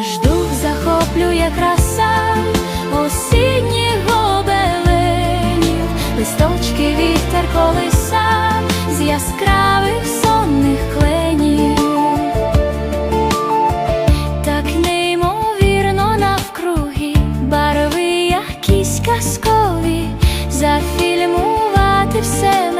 Наш дух захоплює краса осінніх гобеленів, листочки вітер колиса з яскравих сонних кленів, так неймовірно навкруги, барви якісь казкові, зафільмувати все.